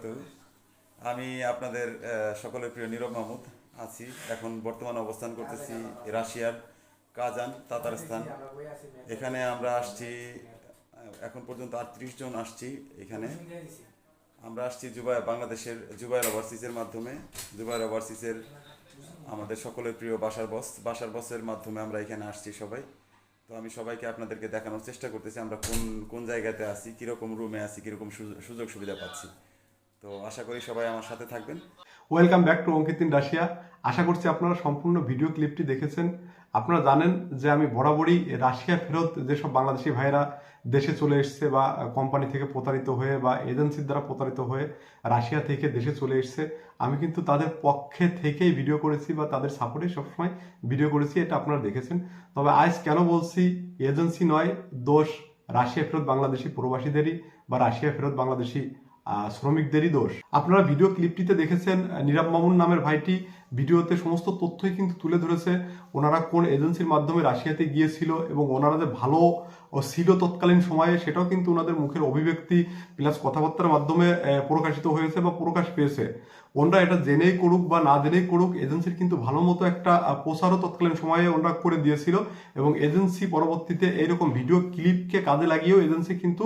বারাকাতু আমি আপনাদের সকলের প্রিয় নীরব মাহমুদ আছি। এখন বর্তমানে অবস্থান করতেছি রাশিয়ার কাজান তাতারস্তান এখানে আমরা আসছি এখন পর্যন্ত আটত্রিশ জন আসছি এখানে। আমরা আসছি জুবাই, বাংলাদেশের জুবাইর ওভারসিজের মাধ্যমে। জুবাইর ওভারসিজের আমাদের সকলের প্রিয় বাসার বস বাসার বসের মাধ্যমে আমরা এখানে আসছি সবাই। তো আমি সবাইকে আপনাদেরকে দেখানোর চেষ্টা করতেছি, আমরা কোন কোন জায়গাতে আছি, কীরকম রুমে আছি, কীরকম সুযোগ সুবিধা পাচ্ছি। তো আশা করি সবাই আমার সাথে থাকবেন। Welcome back to Ankit Rashia আশা করছি আপনারা সম্পূর্ণ ভিডিও ক্লিপটি দেখেছেন। আপনারা জানেন যে আমি বরাবরই রাশিয়া ফেরত যেসব বাংলাদেশি ভাইয়েরা দেশে চলে এসছে বা কোম্পানি থেকে প্রতারিত হয়ে বা এজেন্সির দ্বারা প্রতারিত হয়ে রাশিয়া থেকে দেশে চলে এসছে, আমি কিন্তু তাদের পক্ষে থেকেই ভিডিও করেছি বা তাদের সাপোর্টে সবসময় ভিডিও করেছি, এটা আপনারা দেখেছেন। তবে আজ কেন বলছি এজেন্সি নয়, দোষ রাশিয়া ফেরত বাংলাদেশি প্রবাসীদেরই বা রাশিয়া ফেরত বাংলাদেশি শ্রমিকদেরই দোষ আপনারা ভিডিও ক্লিপটিতে দেখেছেন নীরব মামুন নামের ভাইটি ভিডিওতে সমস্ত তথ্যই কিন্তু তুলে ধরেছে। ওনারা কোন এজেন্সির মাধ্যমে রাশিয়াতে গিয়েছিল এবং ওনারা যে ভালো ছিল তৎকালীন সময়ে সেটাও কিন্তু ওনাদের মুখের অভিব্যক্তি প্লাস কথাবার্তার মাধ্যমে প্রকাশিত হয়েছে বা প্রকাশ পেয়েছে। ওনারা এটা জেনেই করুক বা না জেনেই করুক এজেন্সির কিন্তু ভালো মতো একটা আহ, প্রচারও তৎকালীন সময়ে ওনারা করে দিয়েছিল এবং এজেন্সি পরবর্তীতে এইরকম ভিডিও ক্লিপকে কাজে লাগিয়েও এজেন্সি কিন্তু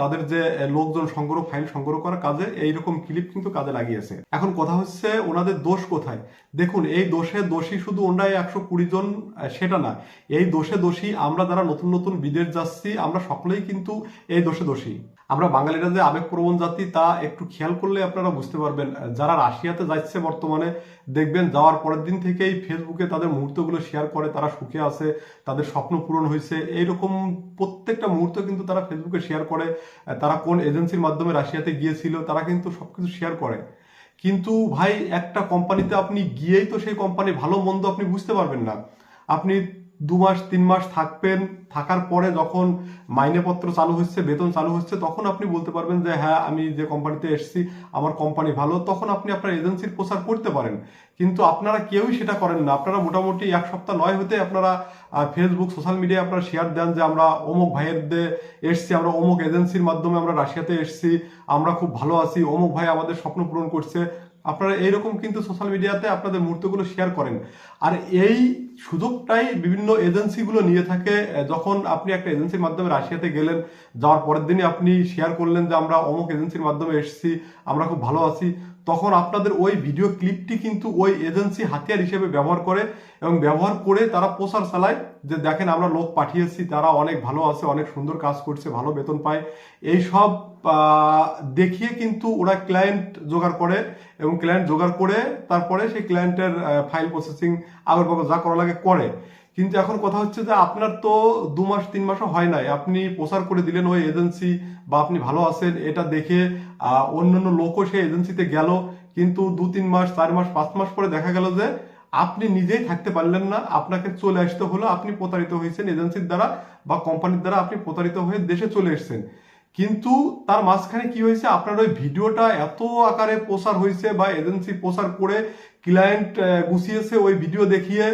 তাদের যে লোকজন সংগ্রহ ফাইল সংগ্রহ করার কাজে এইরকম ক্লিপ কিন্তু কাজে লাগিয়েছে। এখন কথা হচ্ছে ওনাদের দোষ কোথায়? দেখুন, এই দোষে দোষী শুধু ওনারা একশো কুড়ি জন সেটা না। এই দোষে দোষী আমরা যারা নতুন নতুন বিদেশ যাচ্ছি, আমরা সকলেই কিন্তু এই দোষে দোষী। আমরা বাঙালিরা যে আবেগপ্রবণ জাতি, তা একটু খেয়াল করলে আপনারা বুঝতে পারবেন। যারা রাশিয়াতে যাচ্ছে বর্তমানে, দেখবেন যাওয়ার পরের দিন থেকেই ফেসবুকে তাদের মুহূর্তগুলো শেয়ার করে, তারা সুখে আছে, তাদের স্বপ্ন পূরণ হয়েছে। এইরকম প্রত্যেকটা মুহূর্ত কিন্তু তারা ফেসবুকে শেয়ার করে। তারা কোন এজেন্সির মাধ্যমে রাশিয়াতে গিয়েছিল, তারা কিন্তু সবকিছু শেয়ার করে। কিন্তু ভাই, একটা কোম্পানিতে আপনি গিয়েই তো সেই কোম্পানি ভালো, মন্দ আপনি বুঝতে পারবেন না। আপনি দু মাস, তিন মাস থাকবেন, থাকার পরে যখন মাইনেপত্র চালু হচ্ছে, বেতন চালু হচ্ছে, তখন আপনি বলতে পারবেন যে হ্যাঁ আমি যে কোম্পানিতে এসেছি, আমার কোম্পানি ভালো। তখন আপনি আপনার এজেন্সির প্রচার করতে পারেন। কিন্তু আপনারা কেউই সেটা করেন না। আপনারা মোটামুটি এক সপ্তাহ নয় হতে আপনারা ফেসবুক সোশ্যাল মিডিয়ায় আপনারা শেয়ার দেন যে, আমরা অমুক ভাইয়ের এসছি, আমরা অমুক এজেন্সির মাধ্যমে আমরা রাশিয়াতে এসছি, আমরা খুব ভালো আছি, অমুক ভাই আমাদের স্বপ্ন পূরণ করছে। আপনারা এইরকম কিন্তু সোশ্যাল মিডিয়াতে আপনাদের মুহূর্তগুলো শেয়ার করেন। আর এই সুযোগটাই বিভিন্ন এজেন্সিগুলো নিয়ে থাকে। যখন আপনি একটা এজেন্সির মাধ্যমে রাশিয়াতে গেলেন, যাওয়ার পরের দিনই আপনি শেয়ার করলেন যে আমরা অমুক এজেন্সির মাধ্যমে এসেছি, আমরা খুব ভালো আছি। তখন আপনাদের ওই ভিডিও ক্লিপটি কিন্তু ওই এজেন্সি হাতিয়ার হিসেবে ব্যবহার করে এবং ব্যবহার করে তারা প্রচার চালায় যে দেখেন আমরা লোক পাঠিয়েছি, তারা অনেক ভালো আছে, অনেক সুন্দর কাজ করছে, ভালো বেতন পায়। এই সব দেখিয়ে কিন্তু ওরা ক্লায়েন্ট জোগাড় করে এবং ক্লায়েন্ট জোগাড় করে তারপরে সেই ক্লায়েন্টের ফাইল প্রসেসিং আগর পাগর যা করা লাগে করে। কিন্তু এখন কথা হচ্ছে যে আপনার তো দু মাস, তিন মাসও হয় নাই। আপনি প্রচার করে দিলেন ওই এজেন্সি বা আপনি ভালো আছেন, এটা দেখে অন্যান্য লোকও সেই এজেন্সিতে গেল। কিন্তু দু, তিন মাস, চার মাস, পাঁচ মাস পরে দেখা গেল যে আপনি নিজেই থাকতে পারলেন না। আপনাকে চলে আসতে হলো, আপনি প্রতারিত হয়েছেন এজেন্সির দ্বারা বা কোম্পানির দ্বারা আপনি প্রতারিত হয়ে দেশে চলে এসেছেন। কিন্তু তার মাঝখানে কি হয়েছে? আপনার ওই ভিডিওটা এত আকারে প্রচার হয়েছে বা এজেন্সি প্রচার করে ক্লায়েন্ট গুছিয়েছে, ওই ভিডিও দেখিয়ে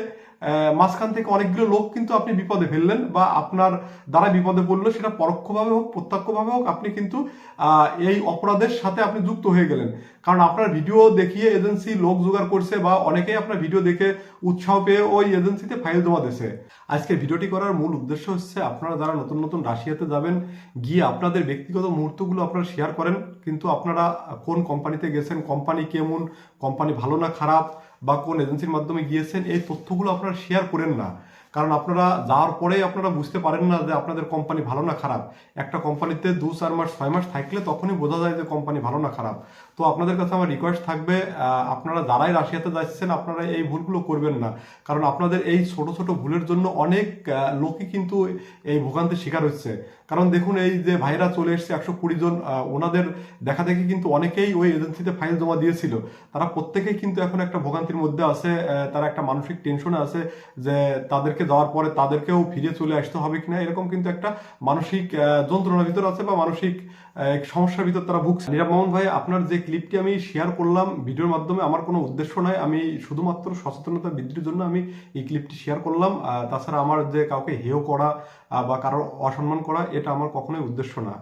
মাঝখান থেকে অনেকগুলো লোক কিন্তু আপনি বিপদে ফেললেন বা আপনার দ্বারা বিপদে পড়ল, সেটা পরোক্ষভাবে হোক, প্রত্যক্ষভাবে হোক, আপনি কিন্তু এই অপরাধের সাথে আপনি যুক্ত হয়ে গেলেন। কারণ আপনার ভিডিও দেখিয়ে এজেন্সি লোক জোগাড় করছে বা অনেকেই আপনার ভিডিও দেখে উৎসাহ পেয়ে ওই এজেন্সিতে ফাইল জমা দিয়েছে। আজকে ভিডিওটি করার মূল উদ্দেশ্য হচ্ছে আপনারা যারা নতুন নতুন রাশিয়াতে যাবেন, গিয়ে আপনাদের ব্যক্তিগত মুহূর্তগুলো আপনারা শেয়ার করেন। কিন্তু আপনারা কোন কোম্পানিতে গেছেন কোম্পানি কেমন কোম্পানি ভালো না খারাপ বা কোন এজেন্সির মাধ্যমে গিয়েছেন এই তথ্যগুলো আপনারা শেয়ার করেন না। কারণ আপনারা যাওয়ার পরেই আপনারা বুঝতে পারেন না যে আপনাদের কোম্পানি ভালো না খারাপ। একটা কোম্পানিতে দু, চার মাস, ছয় মাস থাকলে তখনই বোঝা যায় যে কোম্পানি ভালো না খারাপ। তো আপনাদের কাছে আমার রিকোয়েস্ট থাকবে আপনারা যারাই রাশিয়াতে যাচ্ছেন, আপনারা এই ভুলগুলো করবেন না। কারণ আপনাদের এই ছোট ছোট ভুলের জন্য অনেক লোকই কিন্তু এই ভোগান্তির শিকার হচ্ছে। কারণ দেখুন, এই যে ভাইরা চলে এসছে একশো কুড়ি জন ওনাদের দেখা দেখি কিন্তু অনেকেই ওই এজেন্সিতে ফাইল জমা দিয়েছিল। তারা প্রত্যেকেই কিন্তু এখন একটা ভোগান্তির মধ্যে আছে তারা একটা মানসিক টেনশনে আছে যে তাদেরকে যাওয়ার পরে তাদেরকেও ফিরে চলে আসতে হবে কিনা, এরকম কিন্তু একটা মানসিক যন্ত্রণার ভিতর আছে বা মানসিক সমস্যার ভিতর তারা ভুগছে। নীরব মোহন ভাই, আপনার যে ক্লিপটি আমি শেয়ার করলাম ভিডিওর মাধ্যমে, আমার কোনো উদ্দেশ্য নয় আমি শুধুমাত্র সচেতনতা বৃদ্ধির জন্য আমি এই ক্লিপটি শেয়ার করলাম। তাছাড়া আমার যে কাউকে হেয় করা বা কারোর অসম্মান করা, এটা আমার কখনোই উদ্দেশ্য না।